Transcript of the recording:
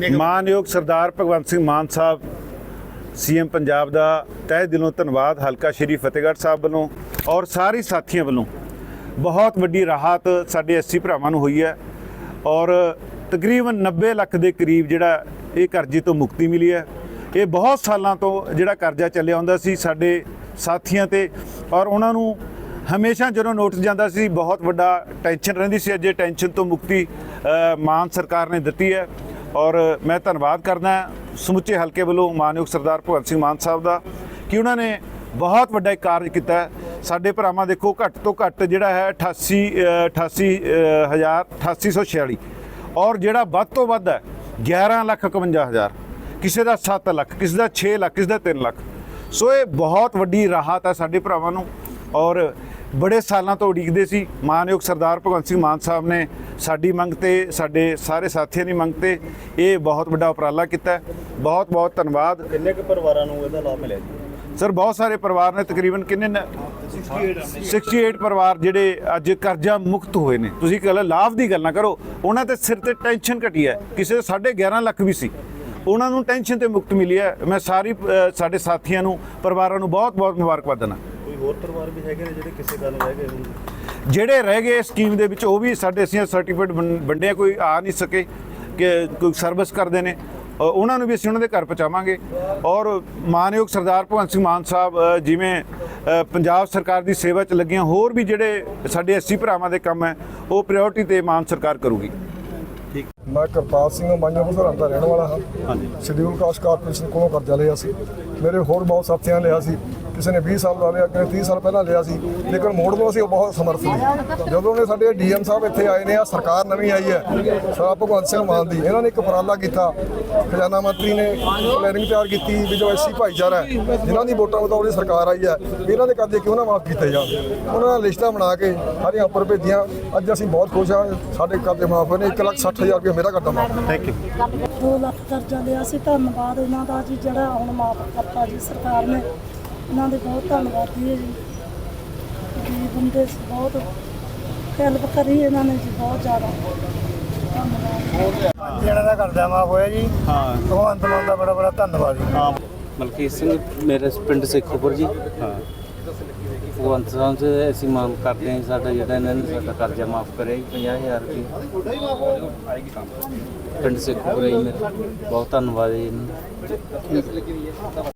ਕਿੰਨੇ ਮਾਨਯੋਗ ਸਰਦਾਰ ਭਗਵੰਤ ਸਿੰਘ ਮਾਨ ਸਾਹਿਬ, ਸੀਐਮ ਪੰਜਾਬ ਦਾ ਤਹਿ ਦਿਲੋਂ ਧੰਨਵਾਦ, ਹਲਕਾ ਸ਼੍ਰੀ ਫਤਿਹਗੜ੍ਹ ਸਾਹਿਬ ਵੱਲੋਂ ਔਰ ਸਾਰੇ ਸਾਥੀਆਂ ਵੱਲੋਂ। ਬਹੁਤ ਵੱਡੀ ਰਾਹਤ ਸਾਡੇ ਐਸਸੀ ਭਰਾਵਾਂ ਨੂੰ ਹੋਈ ਹੈ ਔਰ ਤਕਰੀਬਨ 90 ਲੱਖ ਦੇ ਕਰੀਬ ਜਿਹੜਾ ਇਹ ਕਰਜ਼ੇ ਤੋਂ ਮੁਕਤੀ ਮਿਲੀ ਹੈ। ਇਹ ਬਹੁਤ ਸਾਲਾਂ ਤੋਂ ਜਿਹੜਾ ਕਰਜ਼ਾ ਚੱਲਿਆ ਹੁੰਦਾ ਸੀ ਸਾਡੇ ਸਾਥੀਆਂ ਤੇ ਔਰ ਉਹਨਾਂ ਨੂੰ ਹਮੇਸ਼ਾ ਜਦੋਂ ਨੋਟਿਸ ਜਾਂਦਾ ਸੀ ਬਹੁਤ ਵੱਡਾ ਟੈਨਸ਼ਨ ਰਹਿੰਦੀ ਸੀ। ਅੱਜ ਇਹ ਟੈਨਸ਼ਨ ਤੋਂ ਮੁਕਤੀ ਮਾਨ ਸਰਕਾਰ ਨੇ ਦਿੱਤੀ ਹੈ। ਔਰ ਮੈਂ ਧੰਨਵਾਦ ਕਰਦਾ ਸਮੁੱਚੇ ਹਲਕੇ ਵੱਲੋਂ ਮਾਨਯੋਗ ਸਰਦਾਰ ਭਗਵੰਤ ਸਿੰਘ ਮਾਨ ਸਾਹਿਬ ਦਾ ਕਿ ਉਹਨਾਂ ਨੇ ਬਹੁਤ ਵੱਡਾ ਇੱਕ ਕਾਰਜ ਕੀਤਾ ਸਾਡੇ ਭਰਾਵਾਂ ਦੇਖੋ ਘੱਟ ਤੋਂ ਘੱਟ ਜਿਹੜਾ ਹੈ 88 ਅ, 88 ਅ, ਹਜ਼ਾਰ 8846 ਔਰ ਜਿਹੜਾ ਵੱਧ ਤੋਂ ਵੱਧ ਹੈ 11 ਲੱਖ 51 ਹਜ਼ਾਰ। ਕਿਸੇ ਦਾ 7 ਲੱਖ ਕਿਸੇ ਦਾ 6 ਲੱਖ ਕਿਸੇ ਦਾ 3 ਲੱਖ। ਸੋ ਇਹ ਬਹੁਤ ਵੱਡੀ ਰਾਹਤ ਹੈ ਸਾਡੇ ਭਰਾਵਾਂ ਨੂੰ। ਔਰ ਬੜੇ ਸਾਲਾਂ ਤੋਂ ਉਡੀਕਦੇ ਸੀ। ਮਾਨਯੋਗ ਸਰਦਾਰ ਭਗਵੰਤ ਸਿੰਘ ਮਾਨ ਸਾਹਿਬ ਨੇ ਸਾਡੀ ਮੰਗ ਤੇ ਸਾਡੇ ਸਾਰੇ ਸਾਥੀਆਂ ਦੀ ਮੰਗ ਤੇ ਇਹ ਬਹੁਤ ਵੱਡਾ ਉਪਰਾਲਾ ਕੀਤਾ। ਬਹੁਤ ਬਹੁਤ ਧੰਨਵਾਦ। ਕਿੰਨੇ ਕੁ ਪਰਿਵਾਰਾਂ ਨੂੰ ਇਹਦਾ ਲਾਭ ਮਿਲਿਆ ਜੀ? ਸਰ ਬਹੁਤ ਸਾਰੇ ਪਰਿਵਾਰ ਨੇ ਤਕਰੀਬਨ ਕਿੰਨੇ ਨੇ 68 ਪਰਿਵਾਰ ਜਿਹੜੇ ਅੱਜ ਕਰਜ਼ਾ ਮੁਕਤ ਹੋਏ ਨੇ। ਤੁਸੀਂ ਗੱਲ ਲਾਭ ਦੀ ਗੱਲ ਨਾ ਕਰੋ। ਉਹਨਾਂ ਤੇ ਸਿਰ ਤੇ ਟੈਨਸ਼ਨ ਘਟੀ ਹੈ। ਕਿਸੇ ਦੇ 11.5 ਲੱਖ ਵੀ ਸੀ। ਉਹਨਾਂ ਨੂੰ ਟੈਨਸ਼ਨ ਤੇ ਮੁਕਤ ਮਿਲੀ ਹੈ। ਮੈਂ ਸਾਰੀ ਸਾਡੇ ਸਾਥੀਆਂ ਨੂੰ ਪਰਿਵਾਰਾਂ ਨੂੰ ਬਹੁਤ ਬਹੁਤ ਮੁਬਾਰਕਬਾਦ ਦਿੰਦਾ। ਹੋਰ ਪਰਿਵਾਰ ਵੀ ਹੈਗੇ ਨੇ ਜਿਹੜੇ ਕਿਸੇ ਗੱਲ ਰਹਿ ਗਏ ਹੋਣ। ਜਿਹੜੇ ਰਹਿ ਗਏ ਸਕੀਮ ਦੇ ਵਿੱਚ ਉਹ ਵੀ ਸਾਡੇ ਅਸੀਂ ਸਰਟੀਫਿਕੇਟ ਵੰਡਿਆ ਕੋਈ ਆ ਨਹੀਂ ਸਕੇ ਕਿ ਕੋਈ ਸਰਵਿਸ ਕਰਦੇ ਨੇ। ਉਹਨਾਂ ਨੂੰ ਵੀ ਅਸੀਂ ਉਹਨਾਂ ਦੇ ਘਰ ਪਹੁੰਚਾਵਾਂਗੇ। ਔਰ ਮਾਨਯੋਗ ਸਰਦਾਰ ਭਗਵੰਤ ਸਿੰਘ ਮਾਨ ਸਾਹਿਬ ਜਿਵੇਂ ਪੰਜਾਬ ਸਰਕਾਰ ਦੀ ਸੇਵਾ 'ਚ ਲੱਗੀਆਂ ਹੋਰ ਵੀ ਜਿਹੜੇ ਸਾਡੇ ਐਸਸੀ ਭਰਾਵਾਂ ਦੇ ਕੰਮ ਹੈ ਉਹ ਪ੍ਰਾਇੋਰਟੀ ਤੇ ਮਾਨ ਸਰਕਾਰ ਕਰੂਗੀ। ਮੈਂ ਕਰਤਾਰ ਸਿੰਘ ਮਾਈਆਪੁਰ ਸਰਹੰਦ ਦਾ ਰਹਿਣ ਵਾਲਾ ਹਾਂ। ਹਾਂਜੀ। ਸ਼ਡਿਊਲ ਕਾਸਟ ਕਾਰਪੋਰੇਸ਼ਨ ਕੋਲੋਂ ਕਰਜ਼ਾ ਲਿਆ ਸੀ। ਮੇਰੇ ਹੋਰ ਬਹੁਤ ਸਾਥੀਆਂ ਲਿਆ ਸੀ। ਕਿਸੇ ਨੇ 20 ਸਾਲ ਦਾ ਲਿਆ ਕਿਸੇ ਨੇ 30 ਸਾਲ ਪਹਿਲਾਂ ਲਿਆ ਸੀ। ਲੇਕਿਨ ਮੋੜ ਨੂੰ ਅਸੀਂ ਬਹੁਤ ਸਮਰਥ ਸੀ। ਜਦੋਂ ਨੇ ਸਾਡੇ ਡੀਐਮ ਸਾਹਿਬ ਇੱਥੇ ਆਏ ਨੇ ਆ ਸਰਕਾਰ ਨਵੀਂ ਆਈ ਹੈ ਸਰਦਾਰ ਭਗਵੰਤ ਸਿੰਘ ਮਾਨ ਦੀ ਇਹਨਾਂ ਨੇ ਇੱਕ ਉਪਰਾਲਾ ਕੀਤਾ। ਖਜ਼ਾਨਾ ਮੰਤਰੀ ਨੇ ਪਲੈਨਿੰਗ ਤਿਆਰ ਕੀਤੀ ਵੀ ਜੋ ਐਸੀ ਭਾਈਚਾਰਾ ਹੈ ਜਿਨ੍ਹਾਂ ਦੀ ਵੋਟਾਂ ਬਦੌਲੀ ਸਰਕਾਰ ਆਈ ਹੈ ਇਹਨਾਂ ਦੇ ਕਰਜ਼ੇ ਕਿਉਂ ਨਾ ਮਾਫ ਕੀਤੇ ਜਾਣ? ਉਹਨਾਂ ਨੇ ਲਿਸਟਾਂ ਬਣਾ ਕੇ ਸਾਰੀਆਂ ਉੱਪਰ ਭੇਜੀਆਂ। ਅੱਜ ਅਸੀਂ ਬਹੁਤ ਖੁਸ਼ ਹਾਂ ਸਾਡੇ ਕਰਜ਼ੇ ਮਾਫ ਹੋਏ ਨੇ 1 ਲੱਖ 60 ਹਜ਼ਾਰ ਰੁਪਏ ਮੇਰਾ ਕਰਜ਼ਾ ਮਾਫ ਥੈਂਕ ਯੂ 2 ਲੱਖ ਕਰਜ਼ਾ ਲਿਆ ਸੀ ਧੰਨਵਾਦ ਉਹਨਾਂ ਦਾ ਜੀ ਜਿਹੜਾ ਹੁਣ ਮਾਫ ਕਰਤਾ ਜੀ ਸਰਕਾਰ ਨੇ। ਇਹਨਾਂ ਦੇ ਬਹੁਤ ਧੰਨਵਾਦੀ ਹੈ ਜੀ। ਜੀ ਬੰਦੇ ਬਹੁਤ ਹੈਲਪ ਕਰੀ ਇਹਨਾਂ ਨੇ ਜੀ ਬਹੁਤ ਜ਼ਿਆਦਾ। ਧੰਨਵਾਦ। ਜਿਹੜਾ ਦਾ ਕਰਜ਼ਾ ਮਾਫ ਹੋਇਆ ਜੀ। ਹਾਂ। ਭਗਵੰਤ ਮਾਨ ਦਾ ਬੜਾ ਬੜਾ ਧੰਨਵਾਦ ਜੀ। ਹਾਂ। ਮਲਕੀਤ ਸਿੰਘ ਮੇਰੇ ਪਿੰਡ ਸੇਖੋਪੁਰ ਜੀ। ਹਾਂ। ਭਗਵੰਤ ਸਾਹਿਬ से ਅਸੀਂ ਮੰਗ ਕਰਦੇ ਹਾਂ ਸਾਡਾ ਜਿਹੜਾ ਇਹਨਾਂ ਨੇ ਸਾਡਾ ਕਰਜ਼ਾ ਮਾਫ ਕਰਿਆ ਜੀ 50000 ਰੁਪਏ। ਪਿੰਡ ਸੇਖੋਪੁਰ ਜੀ ਬਹੁਤ ਧੰਨਵਾਦ ਜੀ ਇਹਨਾਂ ਦਾ।